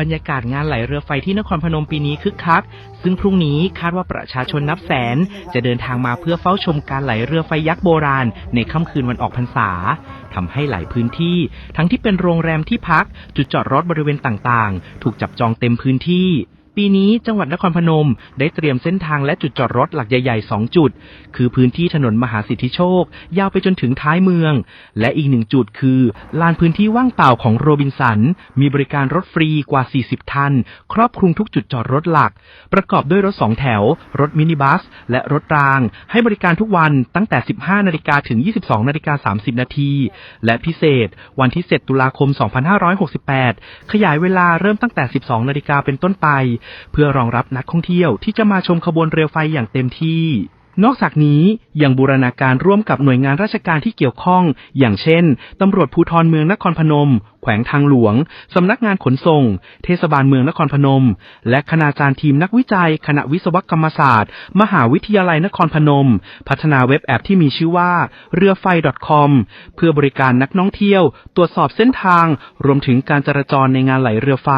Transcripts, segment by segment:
บรรยากาศงานไหลเรือไฟที่นครพนมปีนี้คึกคัก ซึ่งพรุ่งนี้คาดว่าประชาชนนับแสน จะเดินทางมาเพื่อเฝ้าชมการไหลเรือไฟยักษ์โบราณ ในค่ำคืนวันออกพรรษาทำให้หลายพื้นที่ ทั้งที่เป็นโรงแรมที่พัก จุดจอดรถบริเวณต่างๆ ถูกจับจองเต็มพื้นที่ ปีนี้จังหวัดนครพนมได้เตรียมเส้นทางและจุดจอดรถหลักใหญ่ๆ 2 จุด คือพื้นที่ถนนมหาสิทธิโชค ยาวไปจนถึงท้ายเมือง และอีกหนึ่งจุดคือ ลานพื้นที่ว่างเปล่าของโรบินสัน มีบริการรถฟรีกว่า 40คัน ครอบคลุมทุกจุดจอดรถหลัก ประกอบด้วยรถ 2 แถว รถมินิบัส และรถราง ให้บริการทุกวันตั้งแต่ 15 นาฬิกาถึง 22 นาฬิกา 30 นาที และพิเศษ วันที่ 7 ตุลาคม 2568 ขยายเวลาเริ่มตั้งแต่ 12 นาฬิกาเป็นต้นไปเพื่อรองรับนักท่องเที่ยวที่จะมาชมขบวนเรือไฟอย่างเต็มที่นอกจากนี้ยังบูรณาการร่วมกับหน่วยงานราชการที่เกี่ยวข้อง อย่างเช่น ตำรวจภูธรเมืองนครพนม แขวงทางหลวง สำนักงานขนส่ง เทศบาลเมืองนครพนม และคณาจารย์ทีมนักวิจัย คณะวิศวกรรมศาสตร์ มหาวิทยาลัยนครพนม พัฒนาเว็บแอปที่มีชื่อว่าเรือไฟ .com เพื่อบริการนักท่องเที่ยว ตรวจสอบเส้นทาง รวมถึงการจราจรในงานไหลเรือไฟ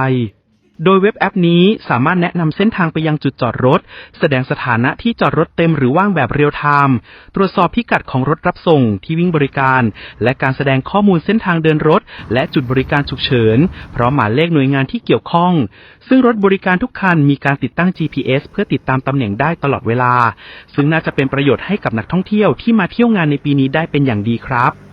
โดยเว็บแอปนี้สามารถแนะนำเส้นทางไปยังจุดจอดรถ แสดงสถานะที่จอดรถเต็มหรือว่างแบบเรียลไทม์ ตรวจสอบพิกัดของรถรับส่งที่วิ่งบริการ และการแสดงข้อมูลเส้นทางเดินรถ และจุดบริการฉุกเฉิน พร้อมหมายเลขหน่วยงานที่เกี่ยวข้อง ซึ่งรถบริการทุกคันมีการติดตั้ง GPS เพื่อติดตามตำแหน่งได้ตลอดเวลา ซึ่งน่าจะเป็นประโยชน์ให้กับนักท่องเที่ยวที่มาเที่ยวงานในปีนี้ได้เป็นอย่างดีครับ